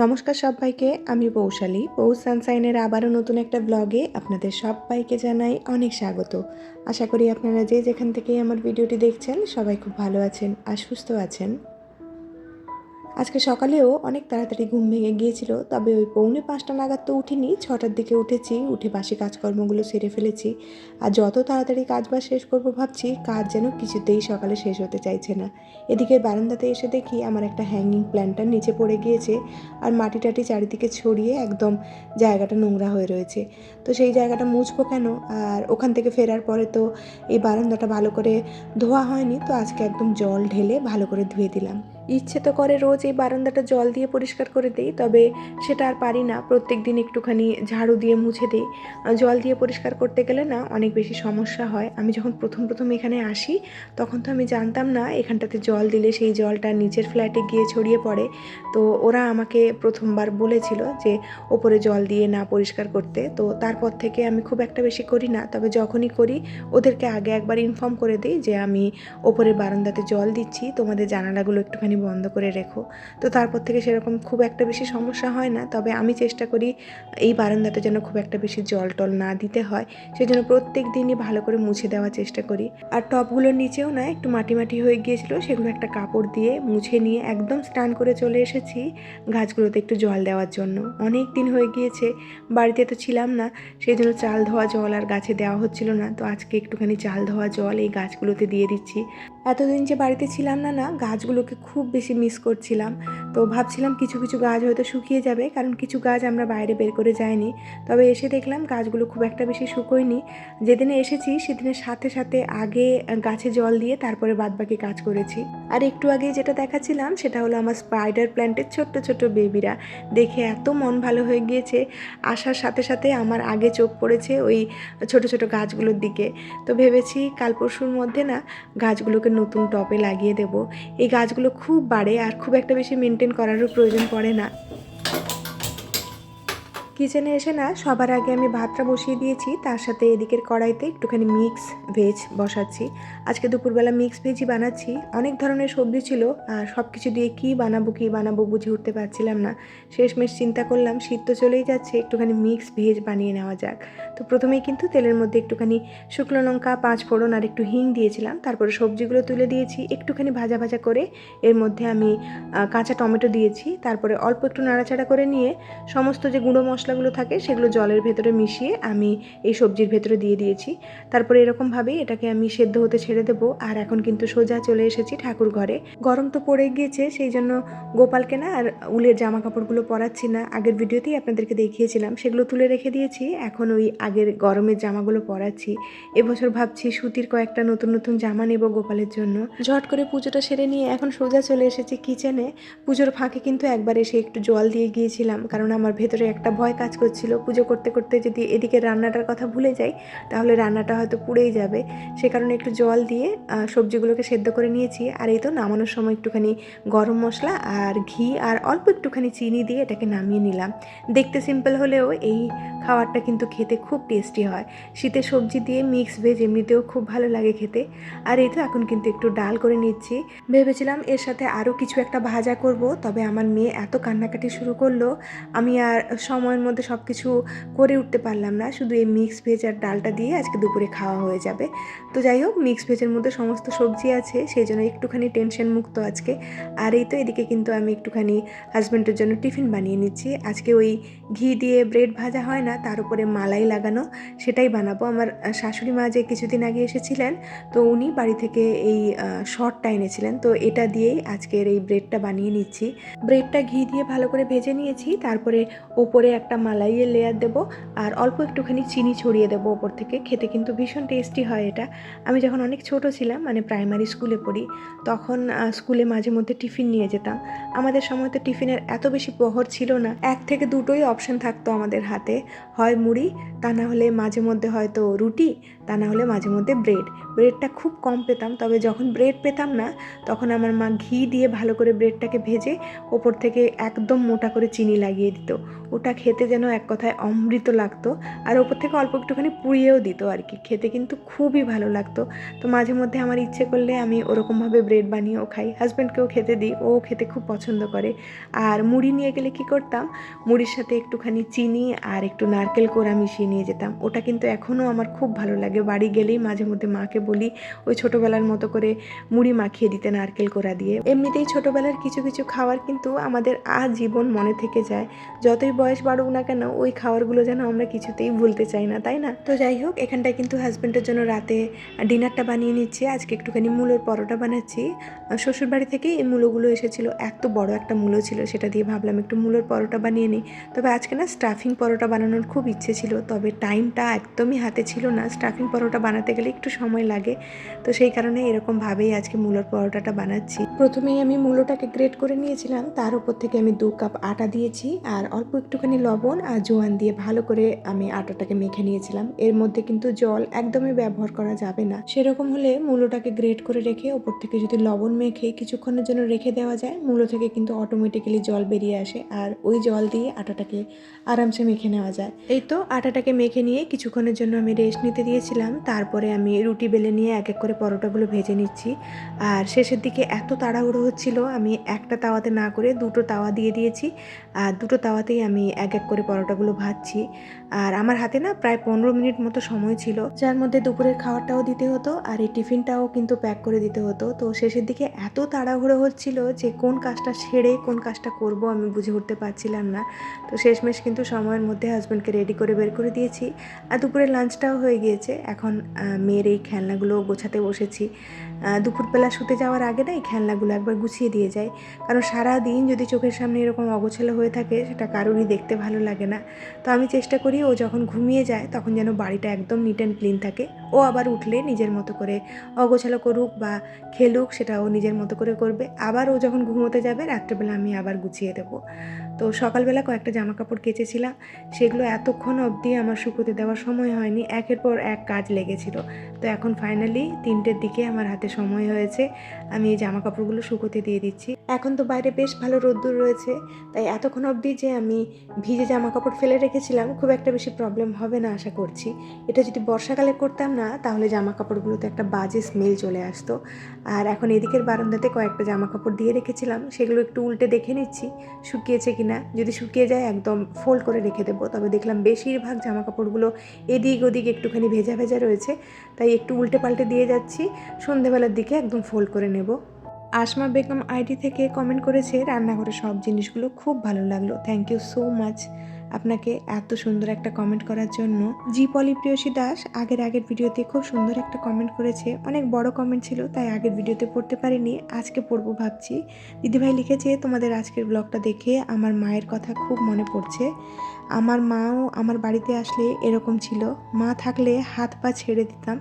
নমস্কার সবাইকে, আমি পৌশালী পৌষ সানসাইনের আবারও নতুন একটা ব্লগে আপনাদের সবাইকে জানাই অনেক স্বাগত। আশা করি আপনারা যে যেখান থেকেই আমার ভিডিওটি দেখছেন, সবাই খুব ভালো আছেন আর সুস্থ আছেন। আজকে সকালেও অনেক তাড়াতাড়ি ঘুম ভেঙে গিয়েছিল, তবে ওই পৌনে পাঁচটা নাগাদ তো উঠিনি। ছটার দিকে উঠেছি, উঠে বাসি কাজকর্মগুলো সেরে ফেলেছি। আর যত তাড়াতাড়ি কাজ বাজ শেষ করব ভাবছি, কাজ যেন কিছুতেই সকালে শেষ হতে চাইছে না। এদিকে বারান্দাতে এসে দেখি আমার একটা হ্যাঙ্গিং প্ল্যান্টার নিচে পড়ে গিয়েছে আর মাটি টাটি চারিদিকে ছড়িয়ে একদম জায়গাটা নোংরা হয়ে রয়েছে। তো সেই জায়গাটা মুছবো কেন? আর ওখান থেকে ফেরার পরে তো এই বারান্দাটা ভালো করে ধোয়া হয়নি, তো আজকে একদম জল ঢেলে ভালো করে ধুয়ে দিলাম। ইচ্ছে তো করে রোজ এই বারান্দাটা জল দিয়ে পরিষ্কার করে দিই, তবে সেটা আর পারি না। প্রত্যেক দিন একটুখানি ঝাড়ু দিয়ে মুছে দিই। জল দিয়ে পরিষ্কার করতে গেলে না অনেক বেশি সমস্যা হয়। আমি যখন প্রথম প্রথম এখানে আসি, তখন তো আমি জানতাম না এখানটাতে জল দিলে সেই জলটা নিচের ফ্ল্যাটে গিয়ে ছড়িয়ে পড়ে। তো ওরা আমাকে প্রথমবার বলেছিল যে ওপরে জল দিয়ে না পরিষ্কার করতে। তো তারপর থেকে আমি খুব একটা বেশি করি না, তবে যখনই করি, ওদেরকে আগে একবার ইনফর্ম করে দিই যে আমি ওপরের বারান্দাতে জল দিচ্ছি। তোমাদের জানালাগুলো একটুখানি বন্ধ করে রেখো। তো তারপর থেকে সেরকম খুব একটা বেশি সমস্যা হয় না। তবে আমি চেষ্টা করি এই বারান্দাতে যেন খুব একটা বেশি জল টল না দিতে হয়। সেই জন্য প্রত্যেক দিনই ভালো করে মুছে দেওয়ার চেষ্টা করি। আর টবগুলোর নিচেও না একটু মাটি মাটি হয়ে গিয়েছিল, সেগুলো একটা কাপড় দিয়ে মুছে নিয়ে একদম স্নান করে চলে এসেছি গাছগুলোতে একটু জল দেওয়ার জন্য। অনেক দিন হয়ে গিয়েছে, বাড়িতে তো ছিলাম না সেই জন্য চাল ধোয়া জল আর গাছে দেওয়া হচ্ছিল না। তো আজকে একটুখানি চাল ধোয়া জল এই গাছগুলোতে দিয়ে দিচ্ছি। এতদিন যে বাড়িতে ছিলাম না না, গাছগুলোকে খুব বেশি মিস করছিলাম। তো ভাবছিলাম কিছু কিছু গাছ হয়তো শুকিয়ে যাবে, কারণ কিছু গাছ আমরা বাইরে বের করে যাইনি। তবে এসে দেখলাম গাছগুলো খুব একটা বেশি শুকোয়নি। যেদিনে এসেছি সেদিনের সাথে সাথে আগে গাছে জল দিয়ে তারপরে বাদবাকি কাজ করেছি। আর একটু আগে যেটা দেখাচ্ছিলাম সেটা হলো আমার স্পাইডার প্ল্যান্টের ছোট্ট ছোট্ট বেবিরা দেখে এত মন ভালো হয়ে গিয়েছে। আসার সাথে সাথে আমার আগে চোখ পড়েছে ওই ছোট ছোট গাছগুলোর দিকে। তো ভেবেছি কাল পরশুর মধ্যে না গাছগুলোকে নতুন টবে লাগিয়ে দেব। এই গাছগুলো খুব বাড়ে আর খুব একটা বেশি মেনটেন করারও প্রয়োজন পড়ে না। কিচেনে এসে না সবার আগে আমি ভাতটা বসিয়ে দিয়েছি, তার সাথে এদিকের কড়াইতে একটুখানি মিক্স ভেজ বসাচ্ছি। আজকে দুপুরবেলা মিক্স ভেজই বানাচ্ছি। অনেক ধরনের সবজি ছিল, আর সব কিছু দিয়ে কী বানাবো কী বানাবো বুঝে উঠতে পারছিলাম না। শেষমেশ চিন্তা করলাম, শীত তো চলেই যাচ্ছে, একটুখানি মিক্স ভেজ বানিয়ে নেওয়া যাক। তো প্রথমেই কিন্তু তেলের মধ্যে একটুখানি শুকনো লঙ্কা, পাঁচ ফোড়ন আর একটু হিং দিয়েছিলাম। তারপরে সবজিগুলো তুলে দিয়েছি, একটুখানি ভাজা ভাজা করে এর মধ্যে আমি কাঁচা টমেটো দিয়েছি। তারপরে অল্প একটু নাড়াচাড়া করে নিয়ে সমস্ত যে গুঁড়ো মশলাগুলো থাকে সেগুলো জলের ভেতরে মিশিয়ে আমি এই সবজির ভেতরে দিয়ে দিয়েছি। তারপরে এরকমভাবেই এটাকে আমি সেদ্ধ হতে ছেড়ে দেবো। আর এখন কিন্তু সোজা চলে এসেছি ঠাকুর ঘরে। গরম তো পড়ে গিয়েছে, সেই জন্য গোপালকে না আর উলের জামা কাপড়গুলো পরাচ্ছি না। আগের ভিডিওতেই আপনাদেরকে দেখিয়েছিলাম, সেগুলো তুলে রেখে দিয়েছি। এখন ওই আগের গরমের জামাগুলো পরাচ্ছি। এবছর ভাবছি সুতির কয়েকটা নতুন নতুন জামা নেব গোপালের জন্য। ঝট করে পুজোটা সেরে নিয়ে এখন সোজা চলে এসেছি কিচেনে পুজোর ফাঁকে কিন্তু একবার এসে একটু জল দিয়ে গিয়েছিলাম, কারণ আমার ভেতরে একটা ভয় কাজ করছিল। পুজো করতে করতে যদি এদিকে রান্নাটার কথা ভুলে যাই, তাহলে রান্নাটা হয়তো পুড়েই যাবে। সে কারণে একটু জল দিয়ে সবজিগুলোকে সেদ্ধ করে নিয়েছি। আর এই তো নামানোর সময় একটুখানি গরম মশলা আর ঘি আর অল্প একটুখানি চিনি দিয়ে এটাকে নামিয়ে নিলাম। দেখতে সিম্পল হলেও এই খাবারটা কিন্তু খেতে খুব টেস্টি হয়। শীতে সবজি দিয়ে মিক্স ভেজ এমনিতেও খুব ভালো লাগে খেতে। আর এই তো এখন কিন্তু একটু ডাল করে নিচ্ছি। ভেবেছিলাম এর সাথে আরও কিছু একটা ভাজা করব, তবে আমার মেয়ে এত কান্নাকাটি শুরু করল। আমি আর সময়ের মধ্যে সব কিছু করে উঠতে পারলাম না। শুধু এই মিক্স ভেজ আর ডালটা দিয়ে আজকে দুপুরে খাওয়া হয়ে যাবে। তো যাই হোক মিক্স ভেজের মধ্যে সমস্ত সবজি আছে, সেই জন্য একটুখানি টেনশন মুক্ত আজকে। আর এই তো এদিকে কিন্তু আমি একটুখানি হাজব্যান্ডের জন্য টিফিন বানিয়ে নিচ্ছি। আজকে ওই ঘি দিয়ে ব্রেড ভাজা হয় না, তার উপরে মালাই লাগানো, সেটাই বানাবো। আমার শাশুড়ি মা যে কিছুদিন আগে এসেছিলেন, তো উনি বাড়ি থেকে এই শর্টটা এনেছিলেন। তো এটা দিয়েই আজকের এই ব্রেডটা বানিয়ে নিচ্ছি। ব্রেডটা ঘি দিয়ে ভালো করে ভেজে নিয়েছি, তারপরে ওপরে একটা মালাইয়ের লেয়ার দেবো আর অল্প একটুখানি চিনি ছড়িয়ে দেবো ওপর থেকে। খেতে কিন্তু ভীষণ টেস্টি হয় এটা। আমি যখন অনেক ছোট ছিলাম মানে প্রাইমারি স্কুলে পড়ি, তখন স্কুলে মাঝে মধ্যে টিফিন নিয়ে যেতাম। আমাদের সময় তো টিফিনের এত বেশি প্রহর ছিল না। এক থেকে দুটোই অপশন থাকতো আমাদের হাতে। হয় মুড়ি, তা না হলে মাঝে মধ্যে হয়তো রুটি, তা না হলে মাঝে মধ্যে ব্রেড ব্রেডটা খুব কম পেতাম, তবে যখন ব্রেড পেতাম না, তখন আমার মা ঘি দিয়ে ভালো করে ব্রেডটাকে ভেজে ওপর থেকে একদম মোটা করে চিনি লাগিয়ে দিত। ওটা খেতে যেন এক কথায় অমৃত লাগতো আর ওপর থেকে অল্প একটুখানি পুড়িয়েও দিত আর কি। খেতে কিন্তু খুবই ভালো লাগতো। তো মাঝে মধ্যে আমার ইচ্ছে করলে আমি ওরকমভাবে ব্রেড বানিয়েও খাই। হাজব্যান্ডকেও খেতে দিই, ও খেতে খুব পছন্দ করে। আর মুড়ি নিয়ে গেলে কি করতাম, মুড়ির সাথে একটুখানি চিনি আর একটু নারকেল কোড়া মিশিয়ে নিয়ে যেতাম। ওটা কিন্তু এখনও আমার খুব ভালো লাগে। বাড়ি গেলেই মাঝে মধ্যে মাকে বলি, ওই ছোটোবেলার মতো করে মুড়ি মাখিয়ে দিতে নারকেল কোড়া দিয়ে। এমনিতেই ছোটোবেলার কিছু কিছু খাবার কিন্তু আমাদের আজীবন মনে থেকে যায়। যতই বয়স বাড়ুক না কেন, ওই খাবারগুলো যেন আমরা কিছুতেই ভুলতে চাই না, তাই না? তো যাই হোক, এখানটায় কিন্তু হাজব্যান্ডের জন্য রাতে ডিনারটা বানিয়ে নিচ্ছি। আজকে একটুখানি মূলোর পরোটা বানাচ্ছি। শ্বশুরবাড়ি থেকে এই মূলোগুলো এসেছিল, এত বড় একটা মূলো ছিল, সেটা দিয়ে ভাবলাম একটু মূলোর পরোটা বানিয়ে নিই। তবে আজকে না স্টাফিং পরোটা বানানোর খুব ইচ্ছে ছিল, তবে টাইমটা একদমই হাতে ছিল না। স্টাফিং পরোটা বানাতে গেলে একটু সময় লাগে। তো সেই কারণে এরকমভাবেই আজকে মূলোর পরোটাটা বানাচ্ছি। প্রথমেই আমি মূলোটাকে গ্রেট করে নিয়েছিলাম। তার উপর থেকে আমি দু কাপ আটা দিয়েছি আর অল্প একটুখানি লবণ আর জোয়ান দিয়ে ভালো করে আমি আটাটাকে মেখে নিয়েছিলাম। এর মধ্যে কিন্তু জল একদমই ব্যবহার করা যাবে না। সেরকম হলে মূলোটাকে গ্রেট করে রেখে ওপর থেকে যদি লবণ মেখে কিছুক্ষণের জন্য রেখে দেওয়া যায়, মূলো থেকে কিন্তু অটোমেটিক্যালি জল বেরিয়ে আসে আর ওই জল দিয়ে আটাটাকে আরামসে মেখে নেওয়া যায়। এই তো আটাটাকে মেখে নিয়ে কিছুক্ষণের জন্য আমি রেস্ট নিতে দিয়েছিলাম। তারপরে আমি রুটি বেলে নিয়ে এক এক করে পরোটাগুলো ভেজে নিচ্ছি। আর শেষের দিকে এত তাড়াহুড়ো হচ্ছিল, আমি একটা তাওয়াতে না করে দুটো তাওয়া দিয়ে দিয়েছি। আর দুটো তাওয়াতেই আমি এক এক করে পরোটাগুলো ভাজছি। আর আমার হাতে না প্রায় পনেরো মিনিট মতো সময় ছিল। যার মধ্যে দুপুরের খাবারটাও দিতে হতো আর এই টিফিনটাও কিন্তু প্যাক করে দিতে হতো। তো শেষের দিকে এত তাড়াহুড়ো হচ্ছিল যে কোন কাজটা সেরে কোন কাজটা করব আমি বুঝে উঠতে পারছিলাম না। তো শেষমেশ কিন্তু সময়ের মধ্যে হাজব্যান্ডকে রেডি করে বের করে দিয়েছি। আর দুপুরের লাঞ্চটাও হয়ে গিয়েছে। এখন মেয়ের এই খেলনাগুলো গোছাতে বসেছি। দুপুরবেলা শুতে যাওয়ার আগে না এই খেলনাগুলো একবার গুছিয়ে দিয়ে যায় কারণ সারা দিন যদি চোখের সামনে এরকম অগোছালো হয়ে থাকে, সেটা কারোরই দেখতে ভালো লাগে না। তো আমি চেষ্টা করি ও যখন ঘুমিয়ে যায়, তখন যেন বাড়িটা একদম নিট অ্যান্ড ক্লিন থাকে। ও আবার উঠলে নিজের মতো করে অগোছালো করুক বা খেলুক, সেটা ও নিজের মতো করে করবে। আবার ও যখন ঘুমোতে যাবে, রাত্রেবেলা আমি আবার গুছিয়ে দেবো। তো সকালবেলা কয়েকটা জামা কাপড় কেচেছিলাম। সেগুলো এতক্ষণ অবধি আমার শুকোতে দেওয়ার সময় হয়নি, একের পর এক কাজ লেগেছিল। তো এখন ফাইনালি তিনটের দিকে আমার হাতে সময় হয়েছে, আমি এই জামা কাপড়গুলো শুকোতে দিয়ে দিচ্ছি। এখন তো বাইরে বেশ ভালো রোদ্দুর রয়েছে, তাই এতক্ষণ অবধি যে আমি ভিজে জামা কাপড় ফেলে রেখেছিলাম, খুব একটা বেশি প্রবলেম হবে না আশা করছি। এটা যদি বর্ষাকালে করতাম না, তাহলে জামা কাপড়গুলোতে একটা বাজে স্মেল চলে আসতো। আর এখন এদিকের বারান্দাতে কয়েকটা জামা কাপড় দিয়ে রেখেছিলাম, সেগুলো একটু উল্টে দেখে নিচ্ছি, শুকিয়েছে কিনা যদি শুকিয়ে যায় একদম ফোল্ড করে রেখে দেবো। তবে দেখলাম বেশিরভাগ জামা কাপড়গুলো এদিক ওদিক একটুখানি ভেজা ভেজা রয়েছে, তাই একটু উল্টে পাল্টে দিয়ে যাচ্ছি। সন্ধেবেলার দিকে একদম ফোল্ড করে নেব। আসমা বেগম আইডি থেকে কমেন্ট করেছে রান্নাঘরের সব জিনিসগুলো খুব ভালো লাগল। থ্যাংক ইউ সো মাচ আপনাকে এত সুন্দর একটা কমেন্ট করার জন্য। জি পলি প্রিয়সী দাস আগের আগের ভিডিওতে খুব সুন্দর একটা কমেন্ট করেছে। অনেক বড় কমেন্ট ছিল, তাই আগের ভিডিওতে পড়তে পারিনি, আজকে পড়ব ভাবছি। দিদিভাই লিখেছে, তোমাদের আজকের ব্লগটা দেখে আমার মায়ের কথা খুব মনে পড়ছে। আমার মাও আমার বাড়িতে আসলে এরকম ছিল। মা থাকলে হাত পা ছেড়ে দিতাম,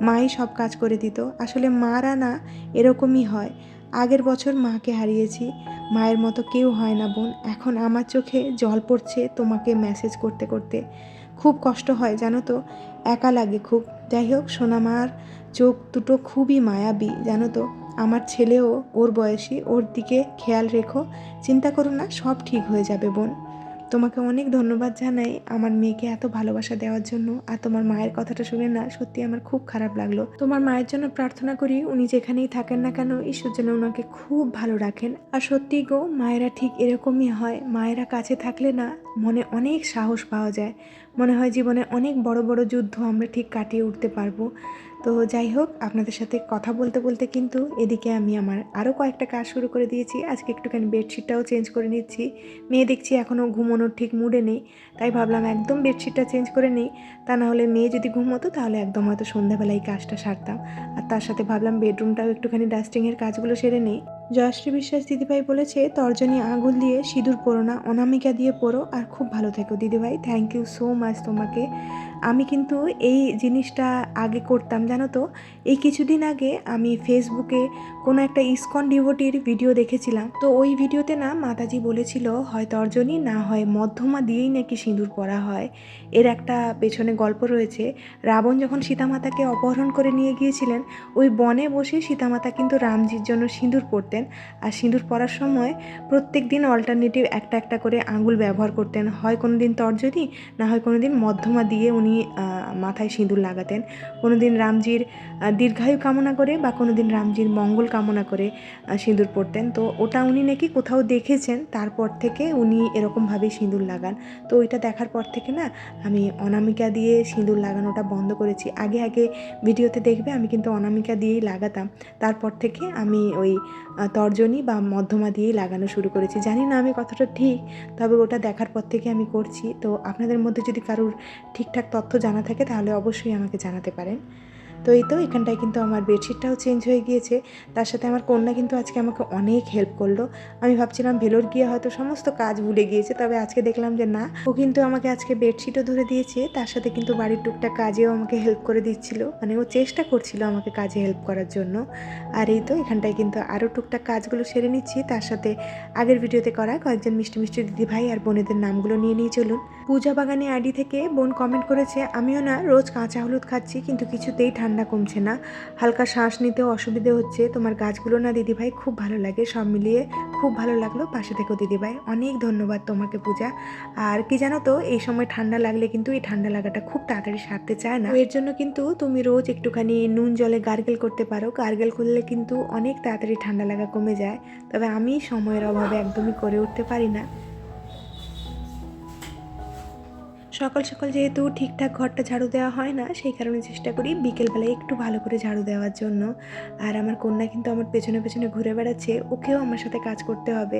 মাই সব কাজ করে দিত। আসলে মারা না এরকমই হয়। আগের বছর মাকে হারিয়েছি মায়ের মতো কেউ হয় না, বোন। এখন আমার চোখে জল পড়ছে তোমাকে মেসেজ করতে করতে। খুব কষ্ট হয়, জানো তো? একা লাগে খুব। যাই হোক সোনামার চোখ দুটো খুবই মায়াবী, জানো তো? আমার ছেলেও ওর বয়সী, ওর দিকে খেয়াল রেখো। চিন্তা করো না, সব ঠিক হয়ে যাবে, বোন। তোমাকে অনেক ধন্যবাদ জানাই আমার মেয়েকে এত ভালোবাসা দেওয়ার জন্য। আর তোমার মায়ের কথাটা শুনে না সত্যি আমার খুব খারাপ লাগল। তোমার মায়ের জন্য প্রার্থনা করি উনি যেখানেই থাকেন না কেন ঈশ্বর যেন ওনাকে খুব ভালো রাখেন। আর সত্যি গো, মায়েরা ঠিক এরকমই হয়। মায়েরা কাছে থাকলে না মনে অনেক সাহস পাওয়া যায়। মনে হয় জীবনে অনেক বড় বড় যুদ্ধ আমরা ঠিক কাটিয়ে উঠতে পারব। তো যাই হোক, আপনাদের সাথে কথা বলতে বলতে কিন্তু এদিকে আমি আমার আরও কয়েকটা কাজ শুরু করে দিয়েছি। আজকে একটুখানি বেডশিটটাও চেঞ্জ করে নিচ্ছি। মেয়ে দেখছি এখনও ঘুমানোর ঠিক মুডে নেই, তাই ভাবলাম একদম বেডশিটটা চেঞ্জ করে নিই। তা না হলে মেয়ে যদি ঘুমোতো, তাহলে একদম হয়তো সন্ধ্যাবেলায় কাজটা সারতাম। আর তার সাথে ভাবলাম বেডরুমটাও একটুখানি ডাস্টিংয়ের কাজগুলো সেরে নিই। জয়শ্রী বিশ্বাস দিদিভাই বলেছে, তর্জনী আঙুল দিয়ে সিঁদুর পরো না, অনামিকা দিয়ে পরো আর খুব ভালো থেকো দিদিভাই। থ্যাংক ইউ সো মাচ তোমাকে। আমি কিন্তু এই জিনিসটা আগে করতাম, জানো তো? এই কিছুদিন আগে আমি ফেসবুকে কোনো একটা ইসকন ডিভোটির ভিডিও দেখেছিলাম। তো ওই ভিডিওতে না মাতাজি বলেছিল, হয় তর্জনী, না হয় মধ্যমা দিয়েই নাকি সিঁদুর পরা হয়। এর একটা পেছনে গল্প রয়েছে। রাবণ যখন সীতামাতাকে অপহরণ করে নিয়ে গিয়েছিলেন, ওই বনে বসে সীতামাতা কিন্তু রামজির জন্য সিঁদুর পরতেন। আর সিঁদুর পরার সময় প্রত্যেক দিন অল্টারনেটিভ একটা একটা করে আঙুল ব্যবহার করতেন। হয় কোনো দিন তর্জনী, না হয় কোনো দিন মধ্যমা দিয়ে উনি আহ, মাথায় সিঁদুর লাগাতেন। কোনো দিন রামজির দীর্ঘায়ু কামনা করে বা কোনো দিন রামজির মঙ্গল কামনা করে সিঁদুর পরতেন তো ওটা উনি নাকি কোথাও দেখেছেন তারপর থেকে উনি এরকমভাবেই সিঁদুর লাগান। তো ওইটা দেখার পর থেকে না আমি অনামিকা দিয়ে সিঁদুর লাগানোটা বন্ধ করেছি। আগে আগে ভিডিওতে দেখবে আমি কিন্তু অনামিকা দিয়েই লাগাতাম। তারপর থেকে আমি ওই তর্জনী বা মধ্যমা দিয়েই লাগানো শুরু করেছি। জানি না আমি কতটা ঠিক তবে ওটা দেখার পর থেকে আমি করছি। তো আপনাদের মধ্যে যদি কারোর ঠিকঠাক তথ্য জানা থাকে তাহলে অবশ্যই আমাকে জানাতে পারেন। তো এই তো এখানটায় কিন্তু আমার বেডশিটটাও চেঞ্জ হয়ে গিয়েছে। তার সাথে আমার কন্যা কিন্তু আজকে আমাকে অনেক হেল্প করল। আমি ভাবছিলাম ভেলোর গিয়ে হয়তো সমস্ত কাজ ভুলে গিয়েছে, তবে আজকে দেখলাম যে না। ও কিন্তু আমাকে আজকে বেডশিটও ধরে দিয়েছে, তার সাথে কিন্তু বাড়ির টুকটাক কাজেও আমাকে হেল্প করে দিচ্ছিল। মানে ও চেষ্টা করছিল আমাকে কাজে হেল্প করার জন্য। আর এই তো এখানটায় কিন্তু আরও টুকটাক কাজগুলো সেরে নিচ্ছি। তার সাথে আগের ভিডিওতে করা কয়েকজন মিষ্টি মিষ্টি দিদি ভাই আর বোনেদের নামগুলো নিয়ে নিয়ে চলুন। পূজা বাগানে আইডি থেকে বোন কমেন্ট করেছে, আমিও না, রোজ কাঁচা হলুদ খাচ্ছি, কিন্তু কিছুতেই ঠান্ডা কমছে না। হালকা শ্বাস নিতেও অসুবিধে হচ্ছে। তোমার গাছগুলো না দিদিভাই খুব ভালো লাগে। সব মিলিয়ে খুব ভালো লাগল। পাশে থেকেও দিদিভাই। অনেক ধন্যবাদ তোমাকে পূজা। আর কি জানো তো, এই সময় ঠান্ডা লাগলে কিন্তু এই ঠান্ডা লাগাটা খুব তাড়াতাড়ি সারতে চায় না। এর জন্য কিন্তু তুমি রোজ একটুখানি নুন জলে গার্গেল করতে পারো। গার্গেল করলে কিন্তু অনেক তাড়াতাড়ি ঠান্ডা লাগা কমে যায়। তবে আমি সময়ের অভাবে একদমই করে উঠতে পারি না। সকাল সকাল যেহেতু ঠিকঠাক ঘরটা ঝাড়ু দেওয়া হয় না, সেই কারণে চেষ্টা করি বিকেলবেলায় একটু ভালো করে ঝাড়ু দেওয়ার জন্য। আর আমার কন্যা কিন্তু আমার পেছনে পেছনে ঘুরে বেড়াচ্ছে, ওকেও আমার সাথে কাজ করতে হবে।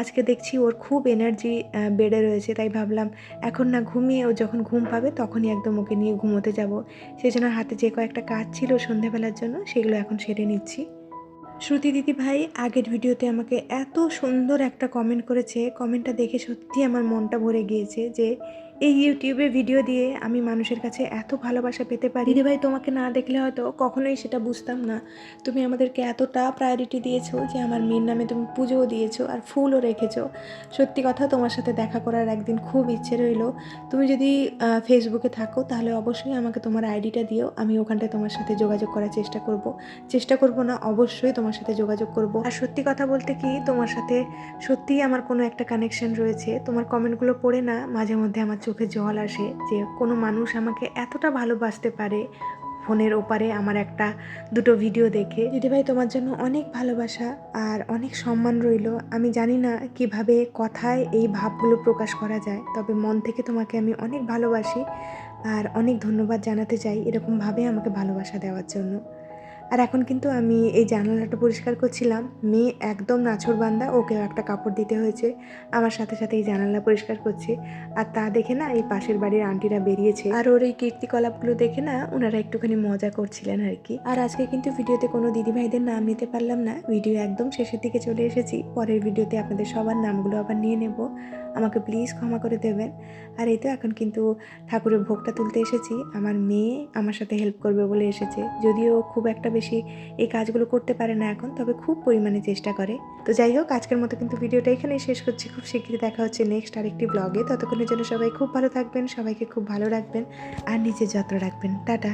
আজকে দেখছি ওর খুব এনার্জি বেড়ে রয়েছে, তাই ভাবলাম এখন না ঘুমিয়ে ও যখন ঘুম পাবে তখনই একদম ওকে নিয়ে ঘুমোতে যাব। সেই জন্য হাতে যে কয়েকটা কাজ ছিল সন্ধেবেলার জন্য সেগুলো এখন সেরে নিচ্ছি। শ্রুতি দিদি ভাই আগের ভিডিওতে আমাকে এত সুন্দর একটা কমেন্ট করেছে। কমেন্টটা দেখে সত্যি আমার মনটা ভরে গিয়েছে যে এই ইউটিউবে ভিডিও দিয়ে আমি মানুষের কাছে এত ভালোবাসা পেতে পারি। দিদি ভাই তোমাকে না দেখলে হয়তো কখনোই সেটা বুঝতাম না। তুমি আমাদেরকে এতটা প্রায়োরিটি দিয়েছ যে আমার মেয়ের নামে তুমি পুজোও দিয়েছ আর ফুলও রেখেছো। সত্যি কথা, তোমার সাথে দেখা করার একদিন খুব ইচ্ছে রইল। তুমি যদি ফেসবুকে থাকো, তাহলে অবশ্যই আমাকে তোমার আইডিটা দিও। আমি ওখানটায় তোমার সাথে যোগাযোগ করার চেষ্টা করব। চেষ্টা করব না, অবশ্যই তোমার সাথে যোগাযোগ করব। আর সত্যি কথা বলতে কি, তোমার সাথে সত্যিই আমার কোনো একটা কানেকশন রয়েছে। তোমার কমেন্টগুলো পড়ে না, মাঝে মধ্যে আমার চোখে জল আসে যে কোনো মানুষ আমাকে এতটা ভালোবাসতে পারে। ফোনের ওপারে আমার একটা দুটো ভিডিও দেখে। দিদিভাই তোমার জন্য অনেক ভালোবাসা আর অনেক সম্মান রইল। আমি জানি না কীভাবে কথায় এই ভাবগুলো প্রকাশ করা যায়, তবে মন থেকে তোমাকে আমি অনেক ভালোবাসি আর অনেক ধন্যবাদ জানাতে চাই এরকমভাবে আমাকে ভালোবাসা দেওয়ার জন্য। আর এখন কিন্তু আমি এই জানালাটা পরিষ্কার করছিলাম। মেয়ে একদম নাছর বান্দা, ওকেও একটা কাপড় দিতে হয়েছে। আমার সাথে সাথে এই জানালা পরিষ্কার করছে। আর তা দেখে না এই পাশের বাড়ির আন্টিরা বেরিয়েছে। আর ওর এই কীর্তিকলাপগুলো দেখে না ওনারা একটুখানি মজা করছিলেন আর কি। আর আজকে কিন্তু ভিডিওতে কোনো দিদিভাইদের নাম নিতে পারলাম না। ভিডিও একদম শেষের দিকে চলে এসেছি। পরের ভিডিওতে আপনাদের সবার নামগুলো আবার নিয়ে নেব। আমাকে প্লিজ ক্ষমা করে দেবেন। আর এই তো এখন কিন্তু ঠাকুরের ভোগটা তুলতে এসেছি। আমার মেয়ে আমার সাথে হেল্প করবে বলে এসেছে। যদিও খুব একটা বেশি এই কাজগুলো করতে পারে না এখন, তবে খুব পরিমাণে চেষ্টা করে। তো যাই হোক, আজকের মতো কিন্তু ভিডিওটা এখানেই শেষ করছি। খুব শীঘ্রই দেখা হচ্ছে নেক্সট আরেকটি ব্লগে ততক্ষণের জন্য সবাই খুব ভালো থাকবেন, সবাইকে খুব ভালো রাখবেন, আর নিজের যত্ন রাখবেন। টাটা।